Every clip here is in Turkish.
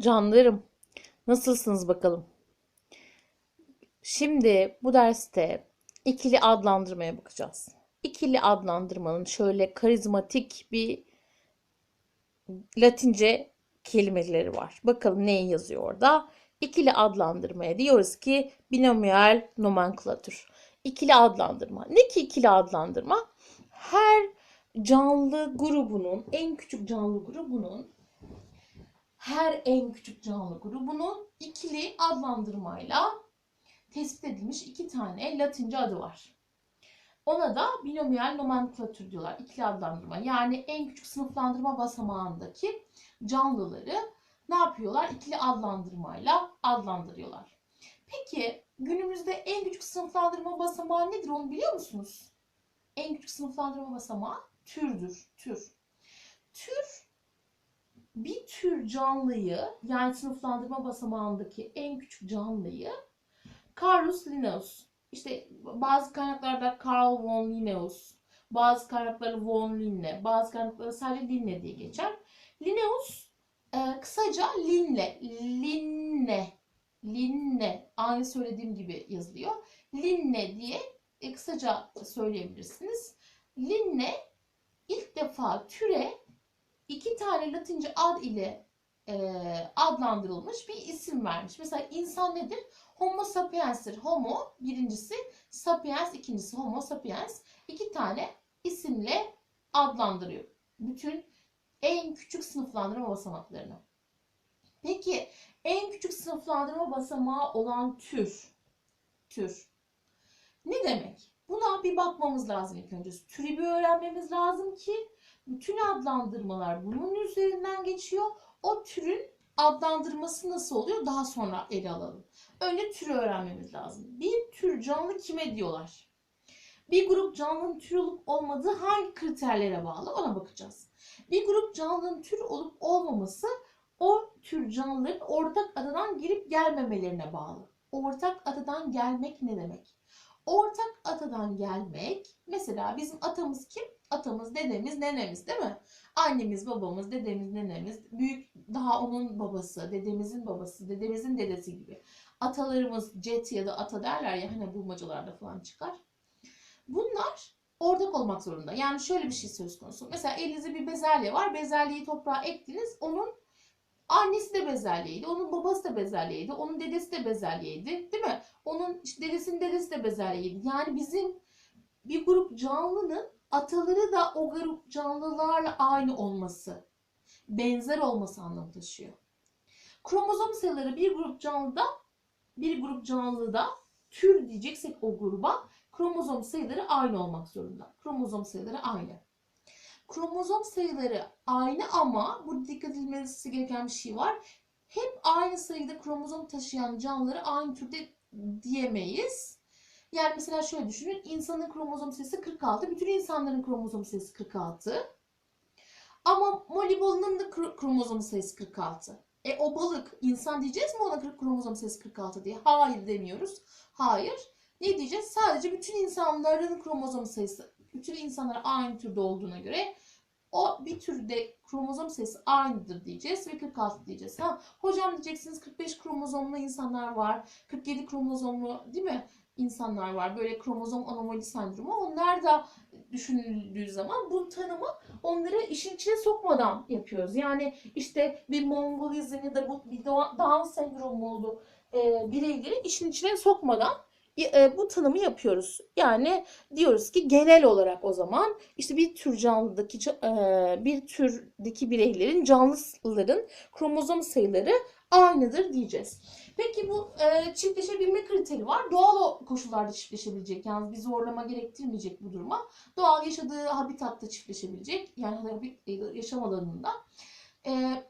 Canlarım, nasılsınız bakalım? Şimdi bu derste ikili adlandırmaya bakacağız. İkili adlandırmanın şöyle karizmatik bir Latince kelimeleri var. Bakalım ne yazıyor orada? İkili adlandırmaya diyoruz ki binomial nomenklatür. İkili adlandırma. Ne ki ikili adlandırma? Her canlı grubunun, en küçük canlı grubunun her en küçük canlı grubunun ikili adlandırmayla tespit edilmiş iki tane Latince adı var. Ona da binomial nomenklatür diyorlar. İkili adlandırma. Yani en küçük sınıflandırma basamağındaki canlıları ne yapıyorlar? İkili adlandırmayla adlandırıyorlar. Peki günümüzde en küçük sınıflandırma basamağı nedir onu biliyor musunuz? En küçük sınıflandırma basamağı türdür. Tür. Tür bir tür canlıyı yani sınıflandırma basamağındaki en küçük canlıyı Carus Linnaeus işte bazı kaynaklarda Carl von Linnaeus bazı kaynakları von Linne bazı kaynaklarda sadece Linne diye geçer. Linnaeus e, kısaca Linne Linne Linne aynı söylediğim gibi yazılıyor. Linne diye e, kısaca söyleyebilirsiniz. Linne ilk defa türe iki tane Latince ad ile e, adlandırılmış bir isim vermiş. Mesela insan nedir? Homo sapiens'tir. Homo birincisi, sapiens ikincisi. Homo sapiens iki tane isimle adlandırıyor. Bütün en küçük sınıflandırma basamaklarını. Peki en küçük sınıflandırma basamağı olan tür. Tür. Ne demek? Buna bir bakmamız lazım ilk önce. Türü bir öğrenmemiz lazım ki bütün adlandırmalar bunun üzerinden geçiyor. O türün adlandırması nasıl oluyor daha sonra ele alalım. Önce türü öğrenmemiz lazım. Bir tür canlı kime diyorlar? Bir grup canlının tür olup olmadığı hangi kriterlere bağlı ona bakacağız. Bir grup canlının tür olup olmaması o tür canlıların ortak adadan girip gelmemelerine bağlı. Ortak adadan gelmek ne demek? Ortak atadan gelmek mesela bizim atamız kim? Atamız, dedemiz, nenemiz değil mi? Annemiz, babamız, dedemiz, nenemiz, büyük daha onun babası, dedemizin babası, dedemizin dedesi gibi. Atalarımız cet ya da ata derler ya hani bulmacalarda falan çıkar. Bunlar ortak olmak zorunda. Yani şöyle bir şey söz konusu. Mesela elinizde bir bezelye var. Bezelyeyi toprağa ektiniz. Onun annesi de bezelyeydi. Onun babası da bezelyeydi. Onun dedesi de bezelyeydi. Değil mi? Onun işte dedesinin dedesi de bezelyeydi. Yani bizim bir grup canlının ataları da o grup canlılarla aynı olması, benzer olması anlamı taşıyor. Kromozom sayıları bir grup canlıda, bir grup canlıda tür diyeceksek o gruba kromozom sayıları aynı olmak zorunda. Kromozom sayıları aynı. Kromozom sayıları aynı ama burada dikkat edilmesi gereken bir şey var. Hep aynı sayıda kromozom taşıyan canlıları aynı türde diyemeyiz. Yani mesela şöyle düşünün. İnsanın kromozom sayısı 46. Bütün insanların kromozom sayısı 46. Ama Molly balığının da kromozom sayısı 46. E o balık insan diyeceğiz mi ona kromozom sayısı 46 diye? Hayır demiyoruz. Hayır. Ne diyeceğiz? Sadece bütün insanların kromozom sayısı, bütün insanlar aynı türde olduğuna göre o bir türde kromozom sayısı aynıdır diyeceğiz ve 46 diyeceğiz. Ha, hocam diyeceksiniz 45 kromozomlu insanlar var. 47 kromozomlu değil mi? İnsanlar var. Böyle kromozom anomali sendromu. Onlar da düşünüldüğü zaman bu tanımı onları işin içine sokmadan yapıyoruz. Yani işte bir Mongolizm ya da bu bir Down sendromu e, bireyleri işin içine sokmadan e, bu tanımı yapıyoruz. Yani diyoruz ki genel olarak o zaman işte bir tür canlıdaki e, bir türdeki bireylerin canlıların kromozom sayıları aynıdır diyeceğiz. Peki bu e, çiftleşebilme kriteri var. Doğal koşullarda çiftleşebilecek. Yani bir zorlama gerektirmeyecek bu duruma. Doğal yaşadığı habitatta çiftleşebilecek. Yani yaşam alanında. E,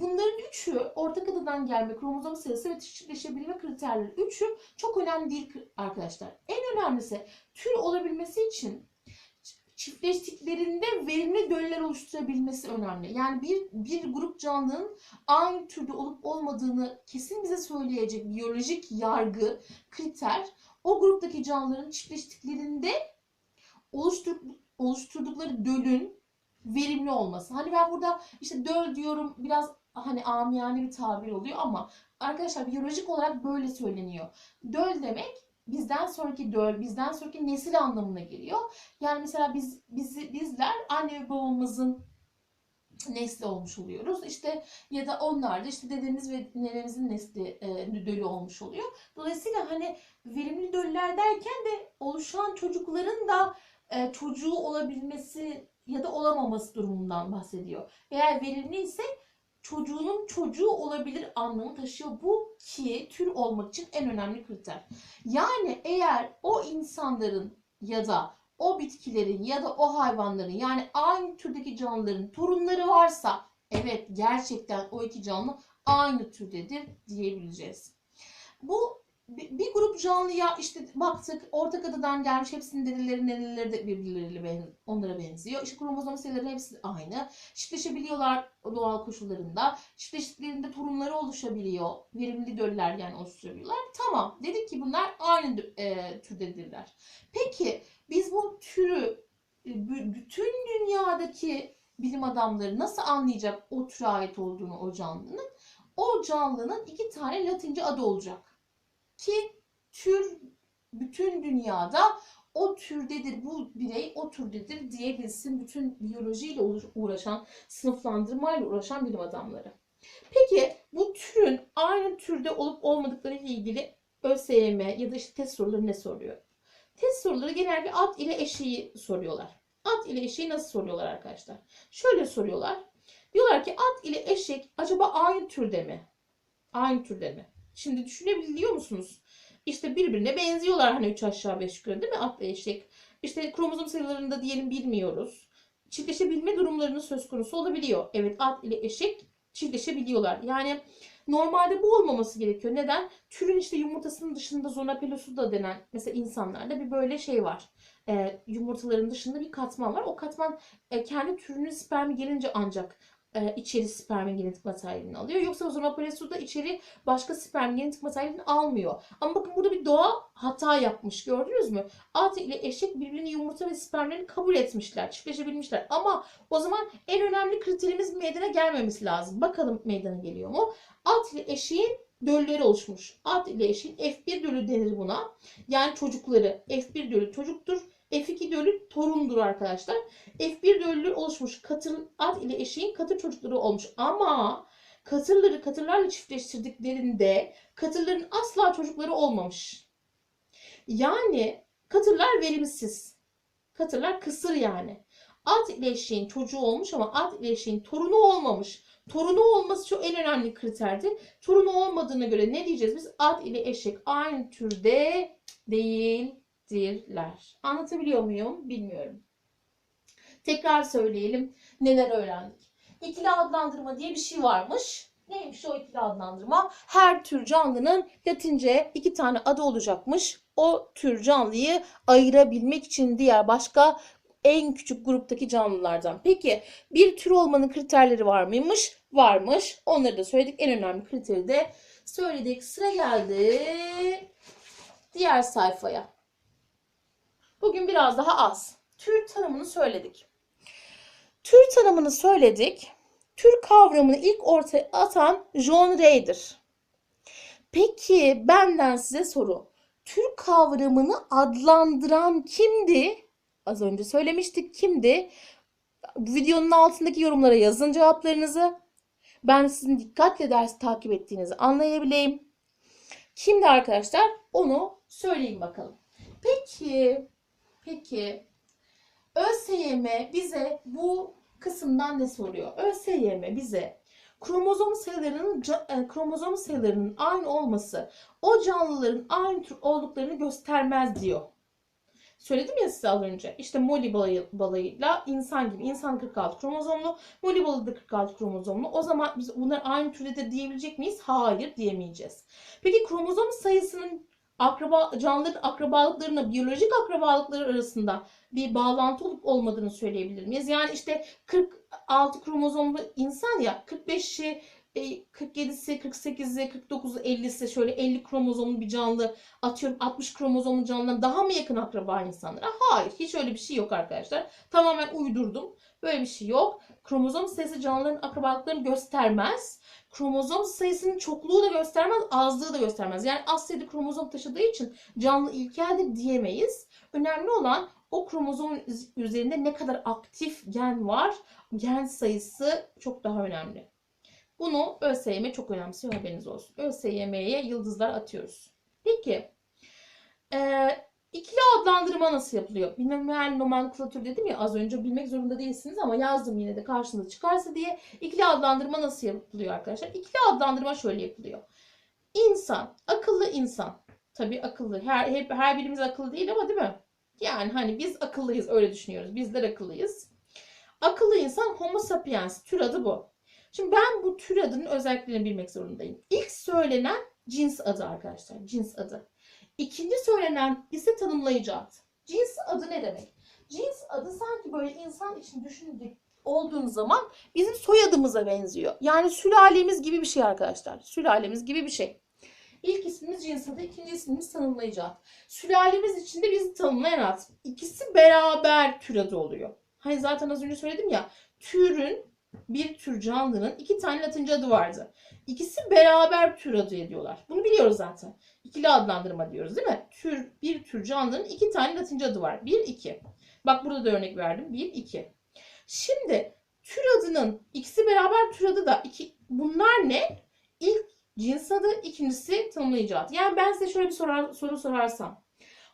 bunların üçü ortak adadan gelme kromozom sayısı ve çiftleşebilme kriterleri üçü çok önemli değil arkadaşlar. En önemlisi tür olabilmesi için çiftleştiklerinde verimli döller oluşturabilmesi önemli. Yani bir, bir grup canlının aynı türde olup olmadığını kesin bize söyleyecek biyolojik yargı, kriter o gruptaki canlıların çiftleştiklerinde oluştur, oluşturdukları dölün verimli olması. Hani ben burada işte döl diyorum biraz hani amiyane bir tabir oluyor ama arkadaşlar biyolojik olarak böyle söyleniyor. Döl demek bizden sonraki döl, bizden sonraki nesil anlamına geliyor. Yani mesela biz bizi bizler anne ve babamızın nesli olmuş oluyoruz. İşte ya da onlar da işte dedemiz ve nenemizin nesli e, dölü olmuş oluyor. Dolayısıyla hani verimli döller derken de oluşan çocukların da e, çocuğu olabilmesi ya da olamaması durumundan bahsediyor. Eğer verimli ise çocuğunun çocuğu olabilir anlamı taşıyor. Bu ki tür olmak için en önemli kriter. Yani eğer o insanların ya da o bitkilerin ya da o hayvanların yani aynı türdeki canlıların torunları varsa evet gerçekten o iki canlı aynı türdedir diyebileceğiz. Bu bir grup canlıya işte baktık ortak adadan gelmiş hepsinin dedeleri neneleri de birbirleriyle ben, onlara benziyor. İşte kromozom sayıları hepsi aynı. Çiftleşebiliyorlar doğal koşullarında. Çiftleştiklerinde torunları oluşabiliyor. Verimli döller yani oluşturabiliyorlar. Tamam dedik ki bunlar aynı e, türdedirler. Peki biz bu türü e, bü- bütün dünyadaki bilim adamları nasıl anlayacak o türe ait olduğunu o canlının? O canlının iki tane latince adı olacak ki tür bütün dünyada o türdedir, bu birey o türdedir diyebilsin bütün biyolojiyle uğraş- uğraşan, sınıflandırmayla uğraşan bilim adamları. Peki bu türün aynı türde olup olmadıkları ile ilgili ÖSYM ya da işte test soruları ne soruyor? Test soruları genelde at ile eşeği soruyorlar. At ile eşeği nasıl soruyorlar arkadaşlar? Şöyle soruyorlar. Diyorlar ki at ile eşek acaba aynı türde mi? Aynı türde mi? Şimdi düşünebiliyor musunuz? İşte birbirine benziyorlar hani 3 aşağı 5 yukarı değil mi at ve eşek? İşte kromozom sayılarını da diyelim bilmiyoruz. Çiftleşebilme durumlarının söz konusu olabiliyor. Evet at ile eşek çiftleşebiliyorlar. Yani normalde bu olmaması gerekiyor. Neden? Türün işte yumurtasının dışında zona pellucida denen mesela insanlarda bir böyle şey var. Ee, yumurtaların dışında bir katman var. O katman e, kendi türünün spermi gelince ancak e, içeri spermin genetik materyalini alıyor. Yoksa zona pellucida içeri başka sperm genetik materyalini almıyor. Ama bakın burada bir doğa hata yapmış gördünüz mü? At ile eşek birbirini yumurta ve spermlerini kabul etmişler, çiftleşebilmişler. Ama o zaman en önemli kriterimiz meydana gelmemesi lazım. Bakalım meydana geliyor mu? At ile eşeğin dölleri oluşmuş. At ile eşeğin F1 dölü denir buna. Yani çocukları. F1 dölü çocuktur. F2 dölü torundur arkadaşlar. F1 dölü oluşmuş. Katır, at ile eşeğin katır çocukları olmuş. Ama katırları katırlarla çiftleştirdiklerinde katırların asla çocukları olmamış. Yani katırlar verimsiz. Katırlar kısır yani. At ile eşeğin çocuğu olmuş ama at ile eşeğin torunu olmamış. Torunu olması çok en önemli kriterdir. Torunu olmadığına göre ne diyeceğiz biz? At ile eşek aynı türde değildirler. Anlatabiliyor muyum? Bilmiyorum. Tekrar söyleyelim. Neler öğrendik? İkili adlandırma diye bir şey varmış. Neymiş o ikili adlandırma? Her tür canlının Latince iki tane adı olacakmış. O tür canlıyı ayırabilmek için diğer başka en küçük gruptaki canlılardan. Peki bir tür olmanın kriterleri var mıymış? Varmış. Onları da söyledik. En önemli kriteri de söyledik. Sıra geldi diğer sayfaya. Bugün biraz daha az. Tür tanımını söyledik. Tür tanımını söyledik. Tür kavramını ilk ortaya atan John Ray'dir. Peki benden size soru. Tür kavramını adlandıran kimdi? Az önce söylemiştik kimdi? Videonun altındaki yorumlara yazın cevaplarınızı. Ben sizin dikkatle ders takip ettiğinizi anlayabileyim. Kimdi arkadaşlar? Onu söyleyin bakalım. Peki, peki ÖSYM bize bu kısımdan ne soruyor? ÖSYM bize kromozom sayılarının e, kromozom sayılarının aynı olması o canlıların aynı tür olduklarını göstermez diyor. Söyledim ya size az önce. İşte Molly balayı, balayıyla insan gibi. İnsan 46 kromozomlu. Molly balığı da 46 kromozomlu. O zaman biz bunlar aynı türdedir diyebilecek miyiz? Hayır diyemeyeceğiz. Peki kromozom sayısının akraba canlıların akrabalıklarına, biyolojik akrabalıkları arasında bir bağlantı olup olmadığını söyleyebilir miyiz? Yani işte 46 kromozomlu insan ya 45'i e, 47'si, 48'i, 49'u, 50'si şöyle 50 kromozomlu bir canlı atıyorum 60 kromozomlu canlıdan daha mı yakın akraba insanlara? Hayır, hiç öyle bir şey yok arkadaşlar. Tamamen uydurdum. Böyle bir şey yok. Kromozom sayısı canlıların akrabalıklarını göstermez. Kromozom sayısının çokluğu da göstermez, azlığı da göstermez. Yani az sayıda kromozom taşıdığı için canlı ilkeldir diyemeyiz. Önemli olan o kromozomun üz- üzerinde ne kadar aktif gen var, gen sayısı çok daha önemli. Bunu ÖSYM çok önemsiyor haberiniz olsun. ÖSYM'ye yıldızlar atıyoruz. Peki, eee İkili adlandırma nasıl yapılıyor? Binomial nomenklatür dedim ya az önce bilmek zorunda değilsiniz ama yazdım yine de karşınıza çıkarsa diye. İkili adlandırma nasıl yapılıyor arkadaşlar? İkili adlandırma şöyle yapılıyor. İnsan, akıllı insan. Tabii akıllı. Her, hep, her birimiz akıllı değil ama değil mi? Yani hani biz akıllıyız öyle düşünüyoruz. Bizler akıllıyız. Akıllı insan homo sapiens. Tür adı bu. Şimdi ben bu tür adının özelliklerini bilmek zorundayım. İlk söylenen cins adı arkadaşlar. Cins adı. İkinci söylenen ise tanımlayıcı ad. Cins adı ne demek? Cins adı sanki böyle insan için düşündük olduğunuz zaman bizim soyadımıza benziyor. Yani sülalemiz gibi bir şey arkadaşlar. Sülalemiz gibi bir şey. İlk ismimiz cins adı, ikinci ismimiz tanımlayıcı ad. Sülalemiz içinde bizi tanımlayan ad. İkisi beraber tür adı oluyor. Hani zaten az önce söyledim ya, türün bir tür canlının iki tane latince adı vardı. İkisi beraber tür adı ediyorlar. Bunu biliyoruz zaten. İkili adlandırma diyoruz değil mi? Tür, bir tür canlının iki tane latince adı var. Bir, iki. Bak burada da örnek verdim. Bir, iki. Şimdi tür adının ikisi beraber tür adı da iki. Bunlar ne? İlk cins adı, ikincisi tanımlayıcı ad. Yani ben size şöyle bir sorar, soru sorarsam.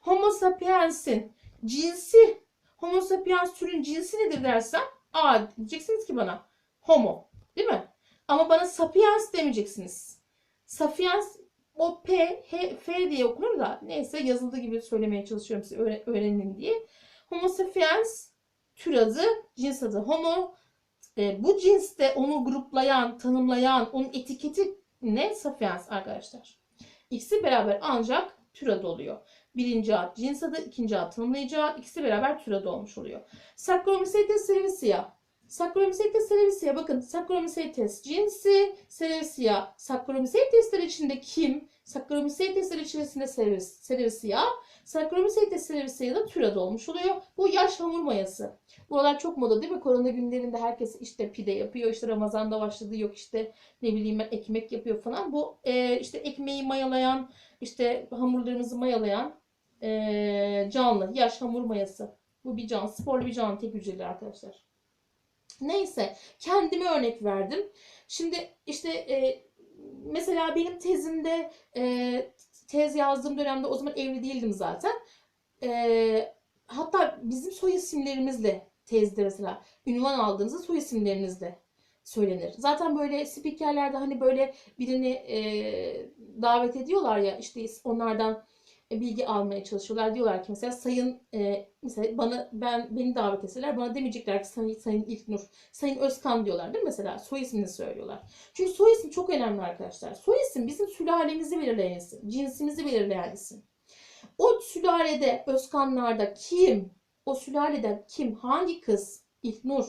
Homo sapiens'in cinsi, Homo sapiens türün cinsi nedir dersem, aa diyeceksiniz ki bana homo, değil mi? Ama bana sapiens demeyeceksiniz. Sapiens o P, H, F diye okunur da neyse yazıldığı gibi söylemeye çalışıyorum size öğre- öğrenin diye. Homo sapiens tür adı, cins adı homo. E, bu cinste onu gruplayan, tanımlayan, onun etiketi ne? Sapiens arkadaşlar. İkisi beraber ancak tür adı oluyor. Birinci ad cins adı, ikinci ad tanımlayıcı ad. İkisi beraber tür adı olmuş oluyor. Saccharomycetes cerevisiae. Saccharomycetes cerevisiae bakın Saccharomycetes cinsi cerevisiae. Saccharomycetesler içinde kim? Saccharomycetesler içerisinde cerevis- cerevisiae. Saccharomycetes cerevisiae da tür adı olmuş oluyor. Bu yaş hamur mayası. Buralar çok moda değil mi? Korona günlerinde herkes işte pide yapıyor. işte Ramazan'da başladı. Yok işte ne bileyim ben ekmek yapıyor falan. Bu e, işte ekmeği mayalayan, işte hamurlarımızı mayalayan e, canlı, yaş hamur mayası. Bu bir can, sporlu bir canlı, tek hücreli arkadaşlar. Neyse, kendime örnek verdim. Şimdi işte e, mesela benim tezimde e, tez yazdığım dönemde o zaman evli değildim zaten. E, hatta bizim soy isimlerimizle tezde mesela ünvan aldığınızda soy isimlerinizle söylenir. Zaten böyle spikerlerde hani böyle birini e, davet ediyorlar ya işte onlardan bilgi almaya çalışıyorlar. Diyorlar ki mesela sayın e, mesela bana ben beni davet etseler bana demeyecekler ki sayın, sayın İlknur, sayın Özkan diyorlar değil mi mesela? Soy ismini söylüyorlar. Çünkü soy isim çok önemli arkadaşlar. Soy isim bizim sülalemizi belirleyen isim. Cinsimizi belirleyen isim. O sülalede Özkanlarda kim? O sülalede kim? Hangi kız? İlknur.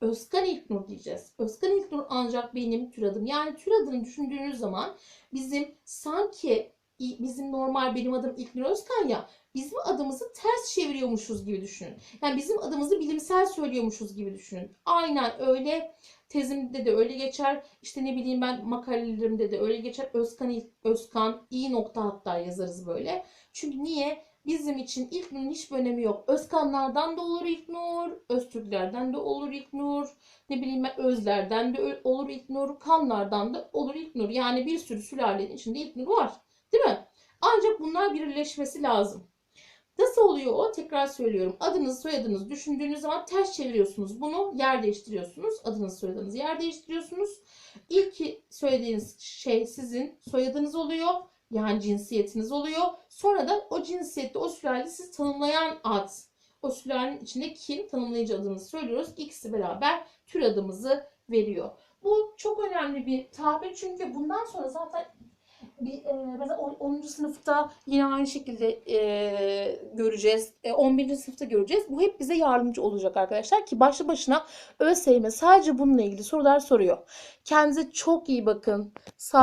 Özkan İlknur diyeceğiz. Özkan İlknur ancak benim tür adım. Yani tür adını düşündüğünüz zaman bizim sanki bizim normal benim adım İlknur Özkan ya bizim adımızı ters çeviriyormuşuz gibi düşünün. Yani bizim adımızı bilimsel söylüyormuşuz gibi düşünün. Aynen öyle tezimde de öyle geçer. İşte ne bileyim ben makalelerimde de öyle geçer. Özkan Özkan iyi nokta hatta yazarız böyle. Çünkü niye? Bizim için İlknur'un hiçbir önemi yok. Özkanlardan da olur İlknur, Öztürklerden de olur İlknur, ne bileyim ben Özlerden de olur İlknur, Kanlardan da olur İlknur. Yani bir sürü sülalenin içinde İlknur var. Değil mi? Ancak bunlar birleşmesi lazım. Nasıl oluyor o? Tekrar söylüyorum. Adınız, soyadınız düşündüğünüz zaman ters çeviriyorsunuz. Bunu yer değiştiriyorsunuz. Adınız, soyadınız yer değiştiriyorsunuz. İlk söylediğiniz şey sizin soyadınız oluyor. Yani cinsiyetiniz oluyor. Sonra da o cinsiyette o sülaleyi siz tanımlayan ad. O sülalenin içinde kim tanımlayıcı adımızı söylüyoruz. İkisi beraber tür adımızı veriyor. Bu çok önemli bir tabir çünkü bundan sonra zaten bir, e, mesela on- 10. sınıfta yine aynı şekilde e, göreceğiz. E, 11. sınıfta göreceğiz. Bu hep bize yardımcı olacak arkadaşlar ki başlı başına ÖSYM sadece bununla ilgili sorular soruyor. Kendinize çok iyi bakın. Sağ